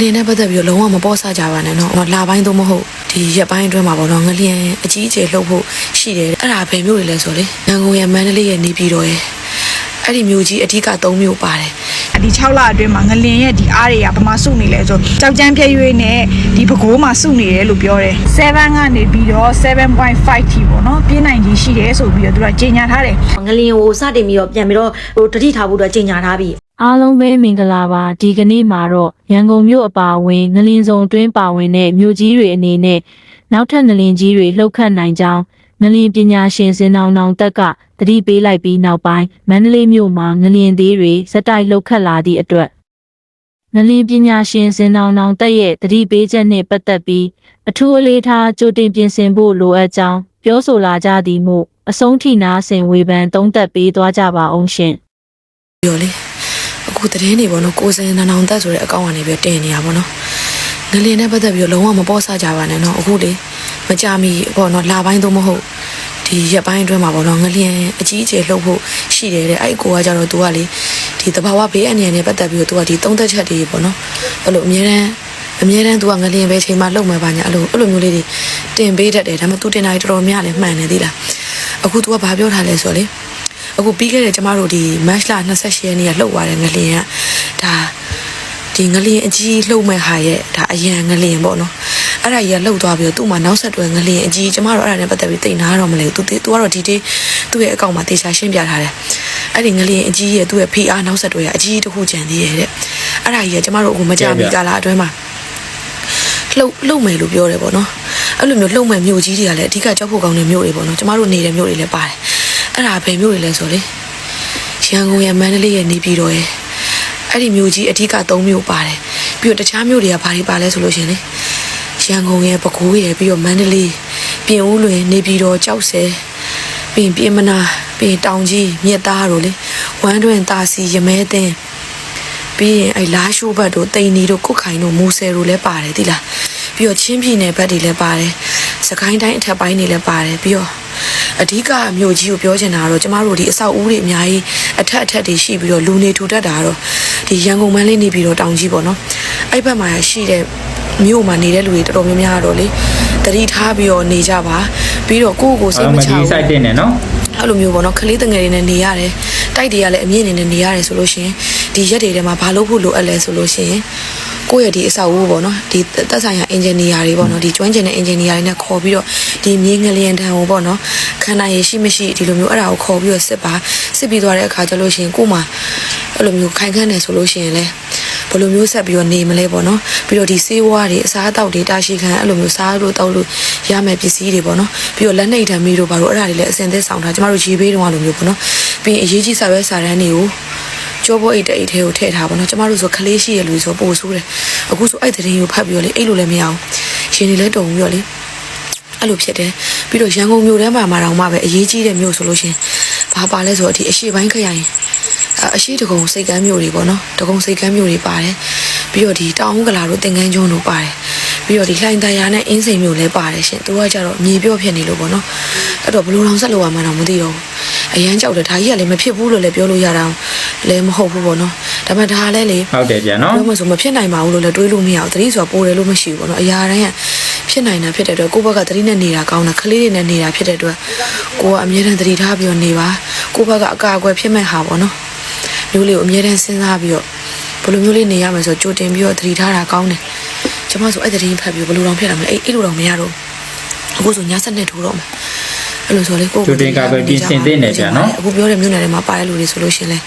လျင်နဲ့ပတ်သက်ပြီးတော့လုံးဝမပေါ်ဆကြပါနဲ့နော်လာပိုင်းတော့မဟုတ်ဒီရက်ပိုင်းအတွင်းမှာပေါ့နော်ငလျင်အကြီးအကျယ်လှုပ်ဖို့ရှိတယ်အဲ့ဒါဘယ်မျိုးတွေလဲဆိုလေရန်ကုန်ရဲ့မန္တလေးရဲ့နေပြည်တော်ရဲ့အဲ့ဒီမျိုးကြီးအဓိက၃မျိုးပါတယ်ဒီ6လအတွင်းမှာငလင်ရဲ့ဒီအားတွေကဘာမှစုနေလဲဆိုကြောက်ကြမ်းပြည့်ရွေးနဲ့ဒီပကိုးမှာစုနေတယ်လို့ပြောတယ်7ကနေပြီးတော့7.5ထိပေါ့နော်ပြင်းနိုင်ကြီးရှိတယ်ဆိုပြီးတော့သူကကြေညာထားတယ်ငလျင်ကိုစတင်ပြီးတော့ပြန်ပြီးတော့ဟိုတတိထားဖို့အတွက်ကြေညာထားပြီ အားလုံးပဲမင်္ဂလာပါဒီကနေ့မှာတော့ရန်ကုန်မြို့အပါအဝင်ငလင်စုံအတွင်းပါဝင်တဲ့မြို့ကြီးတွေအနေနဲ့နောက်ထပ်ငလင်ကြီးတွေလှုပ်ခတ်နိုင်ကြောင်းငလင်ပညာရှင်စင်နောင်နောင်တက်ကသတိပေးလိုက်ပြီးနောက်ပိုင်းမန္တလေးမြို့မှာငလင်သေးတွေစက်တိုက်လှုပ်ခတ်လာသည့်အတွက်ငလင်ပညာရှင်စင်နောင်နောင်တက်ရဲ့သတိပေးချက်နှင့်ပတ်သက်ပြီးအထူးအလေးထားကြိုတင်ပြင်ဆင်ဖို့လိုအပ်ကြောင်းပြောဆိုလာကြသည်မို့အဆုံးထိနာဆင်ဝေဖန်သုံးသပ်ပေးသွားကြပါအောင်ရှင်ပြီးတော့လေ အခုသတင်းတွေပေါ့နော်ကိုစင်နန်းအောင်သက်ဆိုတဲ့အကောင့်ကနေပြီးတင်နေတာပေါ့နော်ငလျင်နဲ့ပတ်သက်ပြီးတော့လုံးဝမပေါ်ဆကြပါနဲ့နော်အခုလေမကြမီပေါ့နော်လာပိုင်းတော့မဟုတ်ဒီရက်ပိုင်းအတွင်းမှာပေါ့နော်ငလျင်အကြီးအကျယ်လှုပ်ဖို့ရှိတယ်တဲ့အဲ့ကိုကကြတော့ तू ကလေဒီတဘာဝဘေးအန္တရာယ်နဲ့ပတ်သက်ပြီးတော့ तू ကဒီသုံးသက်ချက်တွေပေါ့နော်အဲ့လိုအများတန်းအများတန်း तू ကငလျင်ပဲချိန်မှလှုပ်မယ်ပါညာအဲ့လိုအဲ့လိုမျိုးလေးတွေတင်ပေးတတ်တယ်ဒါပေမဲ့ तू တင်တာတော်တော်များတယ်မှန်တယ်သိလားအခု तू ကဘာပြောထားလဲဆိုတော့လေ အခုပြီးခဲ့တဲ့ကျမတို့ဒီ match လ28ရက်နေ့ကလှုပ်သွားတဲ့ငလျင်ကဒါဒီငလျင်အကြီးလှုပ်မဲ့ဟာရဲ့ဒါအရန်ငလျင်ပေါ့နော်အဲ့ဒါကြီးကလှုပ်သွားပြီးတော့သူ့မှာနောက်ဆက်တွဲငလျင်အကြီးကျမတို့အဲ့ဒါနဲ့ပတ်သက်ပြီးတိတ်နာတော့မလဲသူသူကတော့ဒီတေးသူ့ရဲ့အကောင့်မှာတေချာရှင်းပြထားတယ်အဲ့ဒီငလျင်အကြီးရဲ့သူ့ရဲ့ PR နောက်ဆက်တွဲကအကြီးတစ်ခုကြံသေးရဲ့တဲ့အဲ့ဒါကြီးကကျမတို့အခုမကြမီကာလအတွင်းမှာလှုပ်လှုပ်မယ်လို့ပြောတယ်ပေါ့နော်အဲ့လိုမျိုးလှုပ်မယ်မြို့ကြီးတွေကလည်းအဓိကကြောက်ဖို့ကောင်းတဲ့မြို့တွေပေါ့နော်ကျမတို့နေတဲ့မြို့တွေလည်းပါတယ် အဲ့ဒါဘယ်မြို့တွေလဲဆိုလေရန်ကုန်ရဲ့မန္တလေးရဲ့နေပြည်တော်ရဲ့အဲ့ဒီမြို့ကြီးအဓိက၃မြို့ပါတယ်ပြီးတော့တခြားမြို့တွေကဘာတွေပါလဲဆိုလို့ရှရင်လေရန်ကုန်ရဲ့ပဲခူးရဲ့ပြီးတော့မန္တလေးပြင်ဦးလွင်နေပြည်တော်ကြောက်စဲပြီးရင်ပြင်မနာပြီးရင်တောင်ကြီးမြစ်သားတို့လေဝမ်းတွင်တာစီရမဲသင်းပြီးရင်အဲ့လာရှိုးဘတ်တို့တိန်နီတို့ကုတ်ခိုင်တို့မူဆယ်တို့လည်းပါတယ်သိလားပြီးတော့ချင်းပြည်နယ်ဘက်တွေလည်းပါတယ်စကိုင်းတိုင်းအထက်ပိုင်းတွေလည်းပါတယ်ပြီးတော့ အဓိကမြို့ကြီးကိုပြောချင်တာကတော့ကျမတို့ဒီအဆောက်အဦတွေအများကြီးအထက်အထက်တွေရှိပြီးတော့လူနေထူထပ်တာကတော့ဒီရန်ကုန်မန်းလေးနေပြီးတော့တောင်ကြီးပေါ့နော်အဲ့ဘက်မှာရှိတဲ့မြို့မှာနေတဲ့လူတွေတော်တော်များများကတော့လေတတိထားပြီးတော့နေကြပါပြီးတော့ကိုယ့်ကိုယ်စိတ်မချဒီဘူး site တင်နေနော်အဲ့လိုမျိုးပေါ့နော်ကလေးတငယ်တွေနဲ့နေရတယ်တိုက်တွေကလည်းအမြင့်နေနဲ့နေရတယ်ဆိုလို့ရှိရင် ဒီရက်တွေထဲမှာဘာလုပ်ဖို့လိုအပ်လဲဆိုလို့ရှိရင်ကိုယ့်ရဲ့ဒီအဆောက်အဦပေါ့နော်ဒီသက်ဆိုင်ရာအင်ဂျင်နီယာတွေပေါ့နော်ဒီကျွမ်းကျင်တဲ့အင်ဂျင်နီယာတွေနဲ့ခေါ်ပြီးတော့ဒီမြေငလျင်တန်ကိုပေါ့နော်ခန္ဓာရည်ရှိမရှိဒီလိုမျိုးအဲ့ဒါကိုခေါ်ပြီးတော့စစ်ပါစစ်ပြီးသွားတဲ့အခါကျလို့ရှိရင်ကို့မှာအဲ့လိုမျိုးခိုင်ခန့်နေဆိုလို့ရှိရင်လည်းဘယ်လိုမျိုးဆက်ပြီးတော့နေမလဲပေါ့နော်ပြီးတော့ဒီဆေးဝါးတွေအစားအသောက်တွေတာရှိခံအဲ့လိုမျိုးစားလို့တောက်လို့ရမယ်ပစ္စည်းတွေပေါ့နော်ပြီးတော့လက်နှိပ်ထံမီးတို့ဘာလို့အဲ့ဒါတွေလည်းအစင်သက်ဆောင်ထားကျမတို့ရေဘေးတုန်းကလိုမျိုးပေါ့နော်ပြီးရင်အရေးကြီးစာရွက်စာတမ်းတွေကို ကြောဘောအိတ်တအိတ်ထဲကိုထည့်ထားပါတော့ကျမတို့ဆိုခလေးရှိရလူဆိုပို့ဆိုးတယ်အခုဆိုအဲ့တဲ့ရင်ကိုဖတ်ပြီးတော့လေအဲ့လိုလည်းမရအောင်ရှင်နေလဲတုံပြီးတော့လေအဲ့လိုဖြစ်တယ်ပြီးတော့ရန်ကုန်မြို့ထဲမှာမှာတော့မှပဲအရေးကြီးတဲ့မြို့ဆိုလို့ရှင်ဘာပါလဲဆိုတော့ဒီအရှိပိုင်းခရိုင်အအရှိတကုံစိတ်ကမ်းမြို့တွေပေါ့နော်တကုံစိတ်ကမ်းမြို့တွေပါတယ်ပြီးတော့ဒီတောင်ဦးကလာတို့တင်ကန်းကျွန်းတို့ပါတယ်ပြီးတော့ဒီလှိုင်တရာနဲ့အင်းစိန်မြို့လည်းပါတယ်ရှင်သူကကြတော့မြေပြော့ဖြစ်နေလို့ပေါ့နော်အဲ့တော့ဘလို့တောင်ဆက်လို့ရမှန်းတော့မသိတော့ဘူးအရန်ကြောက်တယ်ဒါကြီးကလည်းမဖြစ်ဘူးလို့လည်းပြောလို့ရတာ လည်းမဟုတ်ဘူးပေါ့နော်ဒါပေမဲ့ဒါလည်းလေဟုတ်တယ်ဗျာနော်ပြောမှဆိုမဖြစ်နိုင်ပါဘူးလို့လည်းတွေးလို့မရဘူးသတိဆိုတာပိုတယ်လို့မရှိဘူးပေါ့နော်အရာတိုင်းကဖြစ်နိုင်တာဖြစ်တဲ့အတွက်ကိုယ့်ဘက်ကသတိနဲ့နေတာကောင်းတာကလေးတွေနဲ့နေတာဖြစ်တဲ့အတွက်ကိုကအမြဲတမ်းသတိထားပြီးတော့နေပါကိုယ့်ဘက်ကအကာအကွယ်ဖြစ်မဲ့ဟာပေါ့နော်မျိုးလေးကိုအမြဲတမ်းစဉ်းစားပြီးတော့ဘယ်လိုမျိုးလေးနေရမယ်ဆိုကြိုတင်ပြီးတော့သတိထားတာကောင်းတယ်ကျမဆိုအဲ့သတိဖတ်ပြီးဘယ်လိုတောင်ဖြစ်တာမလဲအဲ့အဲ့လိုတော့မရတော့အခုဆိုညစက်နဲ့ထိုးတော့မယ်အဲ့လိုဆိုလေကိုကြိုတင်ကာကွယ်ပြင်ဆင်သင့်တယ်ဗျာနော်အခုပြောတဲ့မျိုးနယ်ထဲမှာပါတဲ့လူတွေဆိုလို့ရှရင်လေ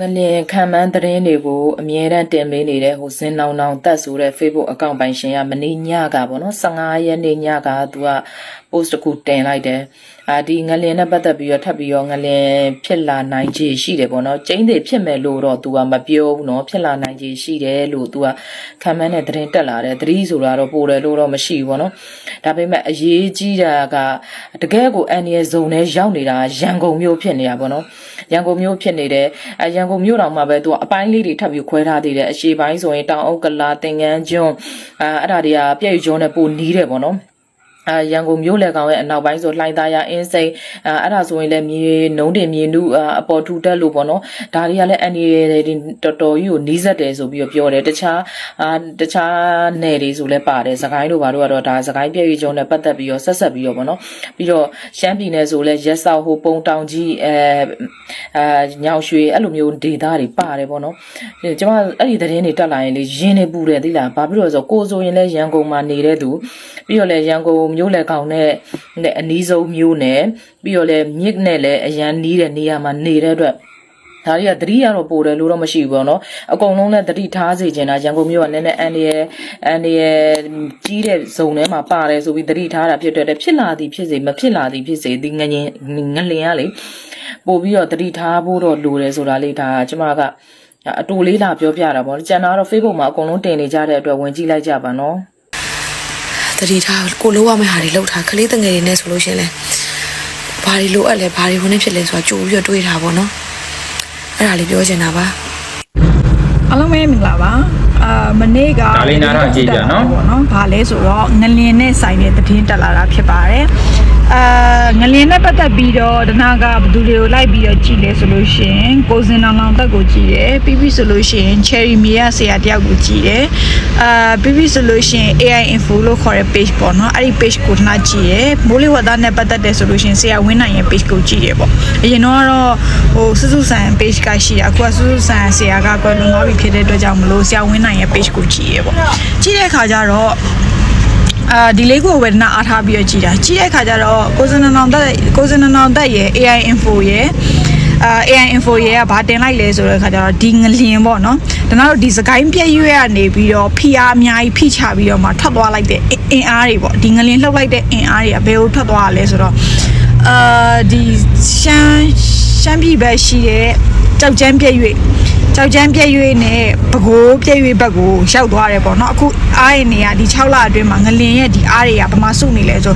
ငလျင်ခံမှန်းသတင်းတွေကိုအမြဲတမ်းတင်ပေးနေတဲ့ဟိုစင်နောင်နောင်တက်ဆိုတဲ့ Facebook အကောင့်ပိုင်ရှင်ကမနေ့ညကပေါ့နော်15ရက်နေ့ညကသူက post တစ်ခုတင်လိုက်တယ်အာဒီငလျင်နဲ့ပတ်သက်ပြီးတော့ထပ်ပြီးတော့ငလျင်ဖြစ်လာနိုင်ခြေရှိတယ်ပေါ့နော်ကျင်းတွေဖြစ်မယ်လို့တော့သူကမပြောဘူးနော်ဖြစ်လာနိုင်ခြေရှိတယ်လို့သူကခံမှန်းတဲ့သတင်းတက်လာတယ်သတိဆိုတာတော့ပို့တယ်လို့တော့မရှိဘူးပေါ့နော်ဒါပေမဲ့အရေးကြီးတာကတကယ်ကိုအန်ရဇုံနဲ့ရောက်နေတာရန်ကုန်မြို့ဖြစ်နေတာပေါ့နော်ရန်ကုန်မြို့ဖြစ်နေတယ်အဲရန်ကုန်မြို့တော်မှာပဲသူကအပိုင်းလေးတွေထပ်ပြီးခွဲထားသေးတယ်အရှေ့ပိုင်းဆိုရင်တောင်အုပ်ကလာတင်ငန်းကျွန်းအာအဲ့ဒါတွေကပြည့်ရွကျွန်းနဲ့ပိုနီးတယ်ပေါ့နော် အာရန်ကုန်မြို့လေကောင်ရဲ့အနောက်ပိုင်းဆိုလှိုင်သာယာအင်းစိန်အာအဲ့ဒါဆိုရင်လည်းမြေနုံးတင်မြေနုအာအပေါ်ထူတက်လို့ပေါ့နော်ဒါတွေကလည်းအန်ဒီတွေတော်တော်ကြီးကိုနီးစက်တယ်ဆိုပြီးတော့ပြောတယ်တခြားအာတခြားနယ်တွေဆိုလည်းပါတယ်စကိုင်းတို့ဘာတို့ကတော့ဒါစကိုင်းပြည့်ရွေကျုံနဲ့ပတ်သက်ပြီးတော့ဆက်ဆက်ပြီးတော့ပေါ့နော်ပြီးတော့ရှမ်းပြည်နယ်ဆိုလည်းရက်ဆောက်ဟိုပုံတောင်ကြီးအဲအာညောင်ရွှေအဲ့လိုမျိုးဒေသတွေပါတယ်ပေါ့နော်ကျွန်မအဲ့ဒီသတင်းတွေတက်လာရင်လေရင်းနေပူတယ်သိလားဘာဖြစ်လို့လဲဆိုတော့ကိုဆိုရင်လည်းရန်ကုန်မှာနေတဲ့သူပြီးတော့လည်းရန်ကုန်မြို့လေကောင်နဲ့နဲ့အနီးဆုံးမြို့နဲ့ပြီးတော့လည်းမြစ်နဲ့လည်းအရန်နီးတဲ့နေရာမှာနေတဲ့အတွက်ဒါတွေကသတိရတော့ပိုတယ်လို့တော့မရှိဘူးပေါ့နော်အကုန်လုံးလည်းသတိထားစေချင်တာရန်ကုန်မြို့ကလည်းလည်းအန်ဒီရဲ့အန်ဒီရဲ့ကြီးတဲ့ဇုံထဲမှာပါတယ်ဆိုပြီးသတိထားတာဖြစ်တဲ့အတွက်ဖြစ်လာသည်ဖြစ်စေမဖြစ်လာသည်ဖြစ်စေဒီငငင်ငလင်ကလေပို့ပြီးတော့သတိထားဖို့တော့လိုတယ်ဆိုတာလေးဒါကျမကအတူလေးလာပြောပြတာပေါ့ကျန်တာတော့ Facebook မှာအကုန်လုံးတင်နေကြတဲ့အတွက်ဝင်ကြည့်လိုက်ကြပါနော် တတိထားကိုလိုရမယ့်ဟာတွေလောက်ထားကလေးတငယ်တွေနဲ့ဆိုလို့ရှရင်လဲဘာတွေလိုအပ်လဲဘာတွေဝင်နေဖြစ်လဲဆိုတာကြိုပြီးတော့တွေးထားပါတော့အဲ့ဒါလေးပြောချင်တာပါအားလုံးပဲမင်္ဂလာပါအာမနေ့ကဒါလေးနားထောင်ကြည့်ကြနော်ပေါ့နော်ဘာလဲဆိုတော့ငလင်နဲ့ဆိုင်တဲ့သတင်းတက်လာတာဖြစ်ပါတယ်အာငလင်နဲ့ပတ်သက်ပြီးတော့ဒနာကဘယ်သူတွေကိုလိုက်ပြီးတော့ကြည့်လဲဆိုလို့ရှရင်ကိုစင်နောင်လောင်တက်ကိုကြည့်တယ်ပြီးပြီဆိုလို့ရှရင် cherry မြေရဆရာတယောက်ကိုကြည့်တယ်အာပြီးပြီဆိုလို့ရှရင် AI info လို့ခေါ်တဲ့ page ပေါ့နော်အဲ့ဒီ page ကိုနှာကြည့်တယ်မိုးလေဝသနဲ့ပတ်သက်တယ်ဆိုလို့ရှရင်ဆရာဝင်းနိုင်ရဲ့ page ကိုကြည့်တယ်ပေါ့အရင်တော့ကတော့ဟိုစုစုဆန် page ကရှိတယ်အခုကစုစုဆန်ဆရာကကွယ်လွန်သွားပြီဖြစ်တဲ့အတွက်ကြောင့်မလို့ဆရာဝင်းနိုင်ရဲ့ page ကိုကြည့်ရပေါ့ကြည့်တဲ့အခါကျတော့ အာဒီလေးကိုဝေဒနာအားထားပြီးတော့ကြည်တာကြည့်တဲ့အခါကျတော့ကိုစနနောင်တက်ကိုစနနောင်တက်ရဲ့ AI info ရဲ့အာ AI info ရဲ့ကဘာတင်လိုက်လဲဆိုတဲ့အခါကျတော့ဒီငလျင်ပေါ့နော်ဒါနောက်တော့ဒီစကိုင်းပြည့်ရွက်ကနေပြီးတော့ဖိအားအများကြီးဖိချပြီးတော့မှထွက်သွားလိုက်တဲ့အင်အားတွေပေါ့ဒီငလျင်လှုပ်လိုက်တဲ့အင်အားတွေကဘယ်ကိုထွက်သွားရလဲဆိုတော့အာဒီရှမ်းရှမ်းပြည်ဘက်ရှိတဲ့ကြောက်ချမ်းပြည့်ရွက် ကြောက်ချမ်းပြည့်ရွက်နဲ့ပကိုးပြည့်ရွက်ဘက်ကိုရောက်သွားတယ်ပေါ့နော်အခုအားရနေရဒီ6လအတွင်းမှာငလင်ရဲ့ဒီအားတွေကဘာမှစုနေလဲဆို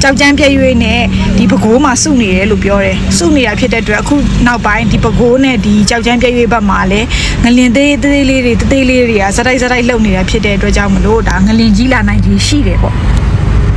ကြောက်ချမ်းပြည့်ရွက်နဲ့ဒီပကိုးမှာစုနေတယ်လို့ပြောတယ်စုနေတာဖြစ်တဲ့အတွက်အခုနောက်ပိုင်းဒီပကိုးနဲ့ဒီကြောက်ချမ်းပြည့်ရွက်ဘက်မှာလည်းငလင်သေးသေးလေးတွေသေးသေးလေးတွေကစတိုက်စတိုက်လှုပ်နေတာဖြစ်တဲ့အတွက်ကြောင့်မလို့ဒါငလင်ကြီးလာနိုင်ကြီးရှိတယ်ပေါ့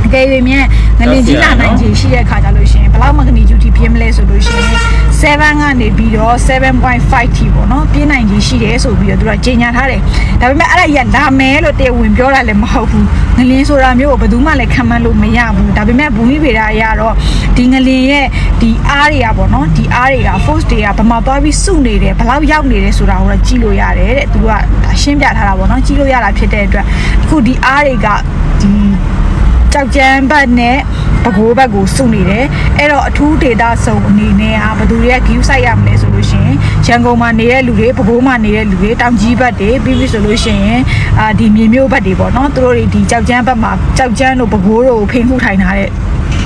အကယ်၍မြဲငလင်ကြီးလာနိုင်ခြေရှိတဲ့ခါကြလို့ရှိရင်ဘယ်လောက်မကနီဂျူတီပြင်းမလဲဆိုလို့ရှိရင်7ကနေပြီးတော့7.5 t ပေါ့နော်ပြင်းနိုင်ခြေရှိတယ်ဆိုပြီးတော့သူကကြေညာထားတယ်ဒါပေမဲ့အဲ့ဒါကြီးကလာမယ်လို့တရားဝင်ပြောတာလည်းမဟုတ်ဘူးငလင်ဆိုတာမျိုးကိုဘယ်သူမှလည်းခံမှန်းလို့မရဘူးဒါပေမဲ့ဘူမိဗေဒအရတော့ဒီငလင်ရဲ့ဒီအားတွေကပေါ့နော်ဒီအားတွေက force တွေကဘယ်မှာသွားပြီးစုနေတယ်ဘယ်လောက်ရောက်နေတယ်ဆိုတာကိုတော့ကြည့်လို့ရတယ်တဲ့သူကဒါရှင်းပြထားတာပေါ့နော်ကြည့်လို့ရတာဖြစ်တဲ့အတွက်အခုဒီအားတွေကဒီ ကြောက်ကြမ်းဘက်နဲ့ပကိုးဘက်ကိုစုနေတယ်အဲ့တော့အထူးဒေတာစုံအနေနဲ့ဟာဘယ်သူတွေက view site ရမလဲဆိုလို့ရှိရင်ရန်ကုန်မှာနေတဲ့လူတွေပကိုးမှာနေတဲ့လူတွေတောင်ကြီးဘက်တွေပြီးပြီဆိုလို့ရှိရင်အာဒီမြေမျိုးဘက်တွေပေါ့နော်သူတို့တွေဒီကြောက်ကြမ်းဘက်မှာကြောက်ကြမ်းတို့ပကိုးတို့ဖိန်မှုထိုင်ထားတဲ့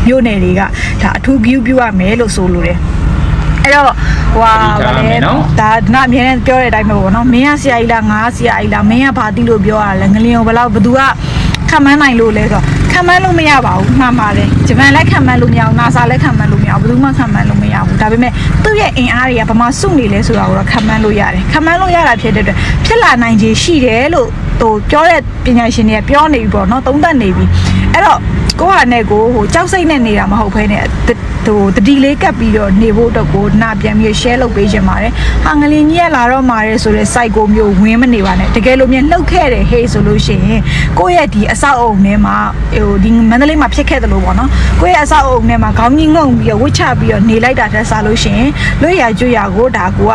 မြို့နယ်တွေကဒါအထူး view ပြုရမယ်လို့ဆိုလိုတယ်အဲ့တော့ဟွာသတိထားရမယ်နော်ဒါဒနာအမြဲတမ်းပြောတဲ့အတိုင်းပဲပေါ့နော်မင်းကဆရာကြီးလားငါကဆရာကြီးလားမင်းကဘာတိလို့ပြောရလဲငလျင်ကိုဘယ်လောက်ဘသူကခံမန်းနိုင်လို့လဲဆိုတော့ ခံမန်းလို့မရပါဘူးမှန်ပါတယ်ဂျပန်လည်းခံမန်းလို့မရဘူးနာဆာလည်းခံမန်းလို့မရဘူးဘယ်သူမှခံမန်းလို့မရဘူးဒါပေမဲ့သူ့ရဲ့အင်အားတွေကဘာမှစုနေလဲဆိုတာကိုတော့ခံမန်းလို့ရတယ်ခံမန်းလို့ရတာဖြစ်တဲ့အတွက်ဖြစ်လာနိုင်ခြေရှိတယ်လို့ဟိုပြောတဲ့ပညာရှင်တွေကပြောနေပြီပေါ့နော်သုံးသပ်နေပြီ အဲ့တော့ကိုကနဲ့ကိုဟိုကြောက်စိတ်နဲ့နေတာမဟုတ်ဘဲနဲ့တဟိုတတိလေးကပ်ပြီးတော့နေဖို့အတွက်ကိုနာပြန်ပြီး share လုပ်ပေးခြင်းပါတယ်ဟာငလင်ကြီးကလာတော့မှာရဲဆိုတဲ့ site ကိုမျိုးဝင်းမနေပါနဲ့တကယ်လို့မြန်လှုပ်ခဲ့တယ်ဟေးဆိုလို့ရှိရင်ကိုယ့်ရဲ့ဒီအဆောက်အုံထဲမှာဟိုဒီမန္တလေးမှာဖြစ်ခဲ့တယ်လို့ပေါ့နော်ကိုယ့်ရဲ့အဆောက်အုံထဲမှာခေါင်းကြီးငုံပြီးတော့ဝစ်ချပြီးတော့နေလိုက်တာတက်စားလို့ရှိရင်လွတ်ရကျွရကိုဒါကိုက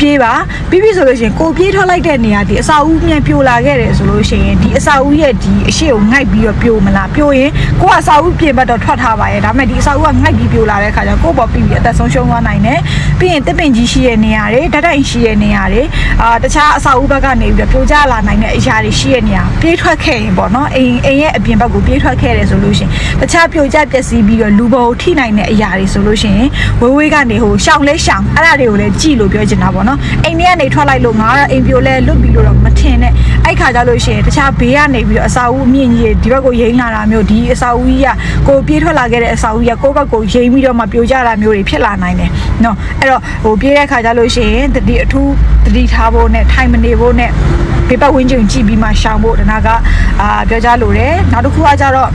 ပြေးပါပြီးပြီဆိုလို့ရှိရင်ကိုပြေးထွက်လိုက်တဲ့နေရာဒီအစာအုပ်မြန်ပြိုလာခဲ့တယ်ဆိုလို့ရှိရင်ဒီအစာအုပ်ရဲ့ဒီအရှိကိုငိုက်ပြီးတော့ပြိုမလားပြိုရင်ကိုကအစာအုပ်ပြင်ဘက်တော့ထွက်ထားပါရဲ့ဒါပေမဲ့ဒီအစာအုပ်ကငိုက်ပြီးပြိုလာတဲ့ခါကျတော့ကိုပေါ့ပြီးပြီးအသက်ဆုံးရှုံးသွားနိုင်တယ်ပြီးရင်တစ်ပင်ကြီးရှိတဲ့နေရာတွေဓာတ်တိုင်ရှိတဲ့နေရာတွေအာတခြားအစာအုပ်ဘက်ကနေပြီးတော့ပြိုကျလာနိုင်တဲ့အရာတွေရှိတဲ့နေရာပြေးထွက်ခဲ့ရင်ပေါ့နော်အိမ်အိမ်ရဲ့အပြင်ဘက်ကိုပြေးထွက်ခဲ့တယ်ဆိုလို့ရှိရင်တခြားပြိုကျပျက်စီးပြီးတော့လူပေါ်ကိုထိနိုင်တဲ့အရာတွေဆိုလို့ရှိရင်ဝေးဝေးကနေဟိုရှောင်းလဲရှောင်းအဲ့ဒါတွေကိုလည်းကြည့်လို့ပြောချင်တာပေါ့နော်အိမ်ထဲကနေထွက်လိုက်လို့ငါကတော့အိမ်ပြိုလဲလွတ်ပြီးလို့တော့မထင်နဲ့အဲ့ခါကျလို့ရှိရင်တခြားဘေးကနေပြီးတော့အစာအုပ်အမြင့်ကြီးဒီဘက်ကိုရိမ့်လာတာမျိုးဒီအစာအုပ်ကြီးကကိုပြေးထွက်လာခဲ့တဲ့အစာအုပ်ကြီးကကိုယ့်ဘက်ကိုရိမ့်ပြီးတော့မှပြိုကျတာမျိုးတွေဖြစ်လာနိုင်တယ်နော်အဲ့တော့ဟိုပြေးတဲ့ခါကျလို့ရှိရင်တတိအထူးတတိထားဖို့နဲ့ထိုင်မနေဖို့နဲ့ဘေးပတ်ဝန်းကျင်ကြည့်ပြီးမှရှောင်ဖို့ဒနာကအာပြောကြလို့တယ်နောက်တစ်ခုကကျတော့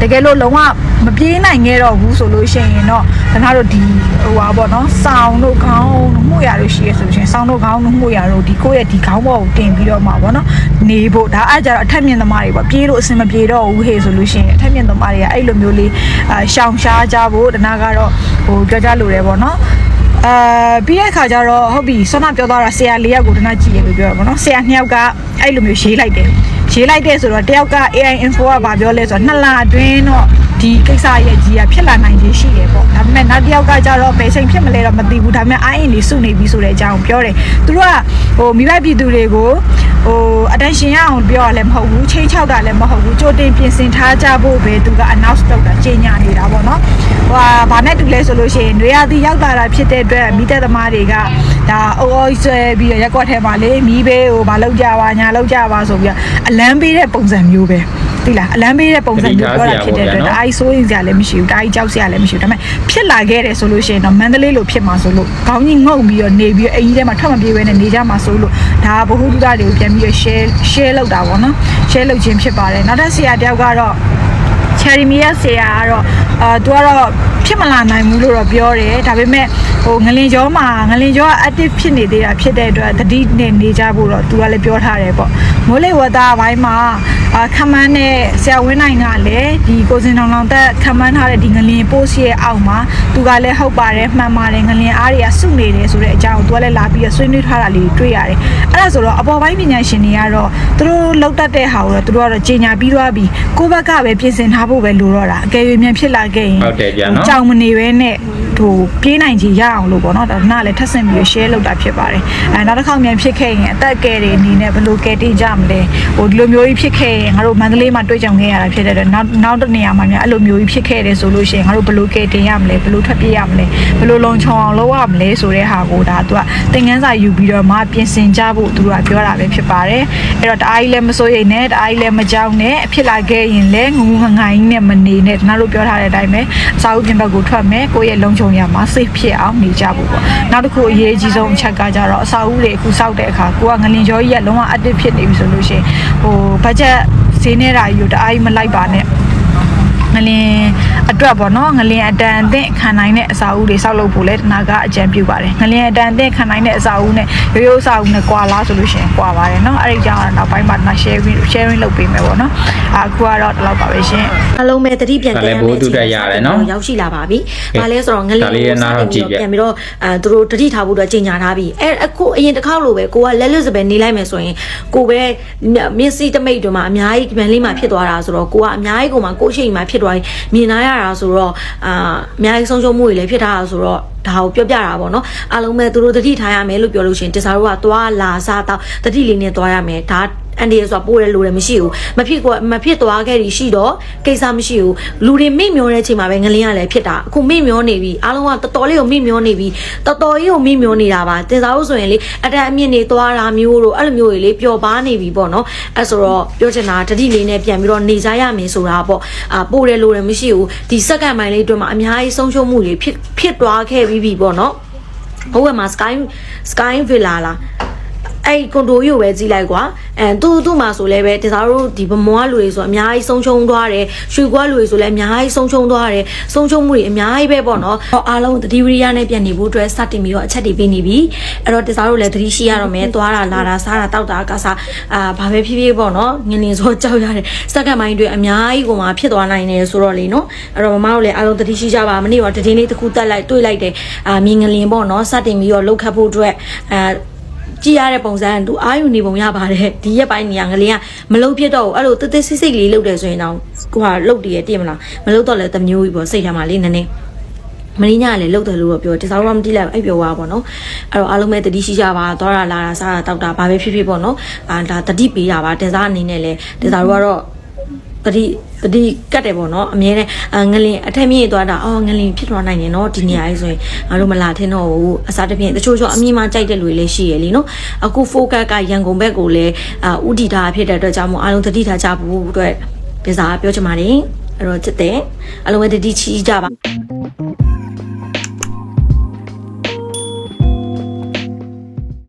တကယ်လို့လုံးဝမပြေးနိုင်ခဲ့တော့ဘူးဆိုလို့ရှိရင်တော့တနာတို့ဒီဟိုပါပေါ့နော်စောင်းတို့ခေါင်းတို့မှုရတို့ရှိရဆိုလို့ရှိရင်စောင်းတို့ခေါင်းတို့မှုရတို့ဒီကိုယ့်ရဲ့ဒီခေါင်းပေါ်ကိုတင်ပြီးတော့မှာပေါ့နော်နေဖို့ဒါအဲ့ကြတော့အထက်မြင့်သမားတွေပေါ့ပြေးလို့အဆင်မပြေတော့ဘူးဟေ့ဆိုလို့ရှိရင်အထက်မြင့်သမားတွေကအဲ့လိုမျိုးလေးအာရှောင်ရှားကြဖို့တနာကတော့ဟိုပြောကြလို့တယ်ပေါ့နော်အာပြီးတဲ့ခါကျတော့ဟုတ်ပြီဆောနာပြောသွားတာဆရာလေးယောက်ကိုတနာကြည့်ရလို့ပြောရပါတော့ဆရာနှစ်ယောက်ကအဲ့လိုမျိုးရေးလိုက်တယ် ရေးလိုက်တဲ့ဆိုတော့တယောက်က AI info ကဗာပြောလဲဆိုတော့နှစ်လအတွင်းတော့ဒီကိစ္စရဲ့ကြီးကဖြစ်လာနိုင်ခြင်းရှိတယ်ပေါ့ဒါပေမဲ့နောက်တစ်ယောက်ကကျတော့ဘယ်ချိန်ဖြစ်မလဲတော့မသိဘူးဒါပေမဲ့ IN လေးစုနေပြီဆိုတဲ့အကြောင်းပြောတယ်သူတို့ကဟိုမိဘပြည်သူတွေကိုဟို attention ရအောင်ပြောရလည်းမဟုတ်ဘူးချိန်ချောက်တာလည်းမဟုတ်ဘူးကြိုတင်ပြင်ဆင်ထားကြဖို့ပဲသူက announce လုပ်တာကြေညာနေတာပေါ့နော် ဟိုဟာဘာနဲ့တူလဲဆိုလို့ရှိရင်တွေရသည်ရောက်လာတာဖြစ်တဲ့အတွက်မိသက်သမားတွေကဒါအိုးအိုးဆွဲပြီးတော့ရက်ကွက်ထဲမှာလေမီးဘေးကိုမလုပ်ကြပါညာလုပ်ကြပါဆိုပြီးတော့အလန်းပေးတဲ့ပုံစံမျိုးပဲသိလားအလန်းပေးတဲ့ပုံစံမျိုးပြောတာဖြစ်တဲ့အတွက်ဒါအိုက်ဆိုးရင်စရာလည်းမရှိဘူးဒါအိုက်ကြောက်စရာလည်းမရှိဘူးဒါပေမဲ့ဖြစ်လာခဲ့တယ်ဆိုလို့ရှိရင်တော့မန္တလေးလိုဖြစ်မှာဆိုလို့ခေါင်းကြီးငုံပြီးတော့နေပြီးတော့အကြီးထဲမှာထွက်မပြေးဘဲနဲ့နေကြမှာဆိုလို့ဒါဗဟုသုတတွေကိုပြန်ပြီးတော့ share share လုပ်တာပေါ့နော် share လုပ်ခြင်းဖြစ်ပါတယ်နောက်ထပ်ဆရာတယောက်ကတော့ cherry mia ဆရာကတော့အာသူကတော့ဖြစ်မလာနိုင်ဘူးလို့တော့ပြောတယ်ဒါပေမဲ့ ဟိုငလင်ကျောမှာငလင်ကျောက active ဖြစ်နေသေးတာဖြစ်တဲ့အတွက်တတိနဲ့နေကြဖို့တော့သူကလည်းပြောထားတယ်ပေါ့မိုးလေဝသဘိုင်းမှာအာခမန်းနဲ့ဆရာဝင်းနိုင်ကလည်းဒီကိုစင်တောင်တောင်တက်ခမန်းထားတဲ့ဒီငလင် post ရဲ့အောက်မှာသူကလည်းဟုတ်ပါတယ်မှန်ပါတယ်ငလင်အားတွေကစုနေတယ်ဆိုတဲ့အကြောင်းကိုသူကလည်းလာပြီးတော့ဆွေးနွေးထားတာလေးတွေ့ရတယ်အဲ့ဒါဆိုတော့အပေါ်ပိုင်းပညာရှင်တွေကတော့သူတို့လောက်တတ်တဲ့ဟာကိုတော့သူတို့ကတော့ကြီးညာပြီးသွားပြီကိုယ့်ဘက်ကပဲပြင်ဆင်ထားဖို့ပဲလိုတော့တာအကယ်၍မြန်ဖြစ်လာခဲ့ရင်ဟုတ်တယ်ဗျာနော်ကြောင်မနေပဲနဲ့ ဟိုပြေးနိုင်ကြီးရအောင်လို့ပေါ့နော်ဒါကလည်းထပ်ဆင့်ပြီး share လုပ်တာဖြစ်ပါတယ်အဲနောက်တစ်ခေါက်မြန်ဖြစ်ခဲ့ရင်အသက်ကယ်တွေအနေနဲ့ဘယ်လိုကယ်တင်ကြမလဲဟိုဒီလိုမျိုးကြီးဖြစ်ခဲ့ရင်ငါတို့မန္တလေးမှာတွေ့ကြုံခဲ့ရတာဖြစ်တဲ့အတွက်နောက်နောက်တစ်နေရာမှာများအဲ့လိုမျိုးကြီးဖြစ်ခဲ့တယ်ဆိုလို့ရှိရင်ငါတို့ဘယ်လိုကယ်တင်ရမလဲဘယ်လိုထွက်ပြေးရမလဲဘယ်လိုလုံခြုံအောင်လုပ်ရမလဲဆိုတဲ့ဟာကိုဒါသူကသင်ခန်းစာယူပြီးတော့မှပြင်ဆင်ကြဖို့သူတို့ကပြောတာပဲဖြစ်ပါတယ်အဲ့တော့တအားကြီးလည်းမစိုးရိမ်နဲ့တအားကြီးလည်းမကြောက်နဲ့အဖြစ်လာခဲ့ရင်လည်းငုံငုံငိုင်းနဲ့မနေနဲ့ကျွန်တော်တို့ပြောထားတဲ့အတိုင်းပဲအစာအုပ်ပြင်ဘက်ကိုထွက်မယ်ကိုယ့်ရဲ့လုံခြုံရမှာ safe ဖြစ်အောင်နေကြဖို့ပေါ့နောက်တစ်ခုအရေးအကြီးဆုံးအချက်ကကြတော့အစာအုပ်တွေအခုစောက်တဲ့အခါကိုကငလင်ကျော်ကြီးကလုံးဝ active ဖြစ်နေပြီဆိုလို့ရှိရင်ဟို budget ဈေးနေတာကြီးကိုတအားကြီးမလိုက်ပါနဲ့ ငလင်အတွက်ပေါ့နော်ငလင်အတန်အသင့်ခံနိုင်တဲ့အစာအုပ်တွေစောက်လုပ်ဖို့လဲတနာကအကြံပြုပါတယ်ငလင်အတန်အသင့်ခံနိုင်တဲ့အစာအုပ်နဲ့ရိုးရိုးအစာအုပ်နဲ့ကွာလားဆိုလို့ရှိရင်ကွာပါတယ်နော်အဲ့ဒီကြောင့်နောက်ပိုင်းမှာတနာ sharing sharing လုပ်ပေးမယ်ပေါ့နော်အခုကတော့ဒီလောက်ပါပဲရှင်အလုံးမဲ့တတိပြန်ဒါလည်းဘိုးတုတက်ရတယ်နော်ရောက်ရှိလာပါပြီ။ဘာလဲဆိုတော့ငလဒါလေးရဲ့နားတော့ကြည့်ပြပြန်ပြီးတော့အဲသူတို့တတိထားဖို့အတွက်ကြီးညာထားပြီ။အဲအခုအရင်တစ်ခေါက်လိုပဲကိုကလက်လွတ်စပယ်နေလိုက်မယ်ဆိုရင်ကိုပဲမျက်စိတမိတ်တွေမှာအများကြီးပြန်လေးမှာဖြစ်သွားတာဆိုတော့ကိုကအများကြီးကိုမှကိုရှိန်မှာဖြစ်သွားပြီးမြင်လာရတာဆိုတော့အာအများကြီးဆုံးရှုံးမှုတွေလည်းဖြစ်ထားတာဆိုတော့ဒါကိုပြောပြတာပေါ့နော်အားလုံးပဲသူတို့တတိထားရမယ်လို့ပြောလို့ရှရင်တစားတို့ကသွားလာစားတော့တတိလေးနဲ့သွားရမယ်ဒါ အန်ဒီရဆိုတာပိုးရဲလို့လည်းမရှိဘူးမဖြစ်ကမဖြစ်သွားခဲ့ရရှိတော့ကိစ္စမရှိဘူးလူတွေမိမျောတဲ့အချိန်မှာပဲငလင်းရလည်းဖြစ်တာအခုမိမျောနေပြီအားလုံးကတော်တော်လေးကိုမိမျောနေပြီတော်တော်ကြီးကိုမိမျောနေတာပါတင်စားလို့ဆိုရင်လေအတက်အမြင့်နေသွားတာမျိုးတို့အဲ့လိုမျိုးတွေလေပျော်ပါနေပြီပေါ့နော်အဲ့ဆိုတော့ပြောချင်တာတတိလေးနဲ့ပြန်ပြီးတော့နေစားရမယ်ဆိုတာပေါ့အာပိုးရဲလို့လည်းမရှိဘူးဒီစက္ကန့်ပိုင်းလေးအတွင်းမှာအများကြီးဆုံးရှုံးမှုတွေဖြစ်ဖြစ်သွားခဲ့ပြီးပြီပေါ့နော်ဟိုဘက်မှာ sky sky villa လား အဲ့ကွန်ဒိုကြီးကိုပဲကြည့်လိုက်ကွာအဲသူ့သူ့မှာဆိုလဲပဲတစားတို့ဒီဗမောကလူတွေဆိုအများကြီးဆုံးရှုံးသွားတယ်ရွှေကွာလူတွေဆိုလဲအများကြီးဆုံးရှုံးသွားတယ်ဆုံးရှုံးမှုတွေအများကြီးပဲပေါ့နော်အားလုံးတတိဝရိယနဲ့ပြန်နေဖို့အတွက်စတင်ပြီးတော့အချက်တွေပေးနေပြီအဲ့တော့တစားတို့လည်းတတိရှိရတော့မယ်သွားတာလာတာစားတာတောက်တာကစားအာဘာပဲဖြစ်ဖြစ်ပေါ့နော်ငင်းနေဆိုကြောက်ရတယ်စက္ကန့်ပိုင်းတွေအများကြီးကိုမှဖြစ်သွားနိုင်တယ်ဆိုတော့လေနော်အဲ့တော့မမတို့လည်းအားလုံးတတိရှိကြပါမနေ့ကတည်င်းလေးတစ်ခုတက်လိုက်တွေ့လိုက်တယ်အာမြင်ငလင်ပေါ့နော်စတင်ပြီးတော့လှုပ်ခတ်ဖို့အတွက်အာ ကြည့်ရတဲ့ပုံစံကသူအာယူနေပုံရပါတယ်ဒီရက်ပိုင်းနေရငလင်းကမလုတ်ဖြစ်တော့ဘူးအဲ့လိုတသက်စစ်စစ်လေးလုတ်တယ်ဆိုရင်တော့ကိုကလုတ်တည်ရတည်မလားမလုတ်တော့လည်းတမျိုးကြီးပေါ့စိတ်ထဲမှာလေးနည်းနည်းမင်းညာလည်းလုတ်တယ်လို့တော့ပြောတစားတော့မတိလိုက်ဘူးအဲ့ပြောပါပေါ့နော်အဲ့တော့အားလုံးပဲတတိရှိကြပါသွားတာလာတာစားတာတောက်တာဘာပဲဖြစ်ဖြစ်ပေါ့နော်အာဒါတတိပေးတာပါတစားအနေနဲ့လည်းတစားတို့ကတော့ တတိတတိကတ်တယ်ပေါ့နော်အမြဲတမ်းအာငလင်အထက်မြင့်သွားတာအော်ငလင်ဖြစ်သွားနိုင်တယ်နော်ဒီနေရာကြီးဆိုရင်ငါတို့မလာထင်းတော့ဘူးအစားတစ်ပြင်တချို့ချို့အမြင့်မှကြိုက်တဲ့လူတွေလည်းရှိရလीနော်အခု focus ကရန်ကုန်ဘက်ကိုလည်းအာဥတီတာဖြစ်တဲ့အတွက်ကြောင့်မို့အားလုံးတတိထားကြဖို့အတွက်ပြစားပြောချင်ပါတယ်အဲ့တော့ချစ်တယ်အားလုံးပဲတတိချီကြပါ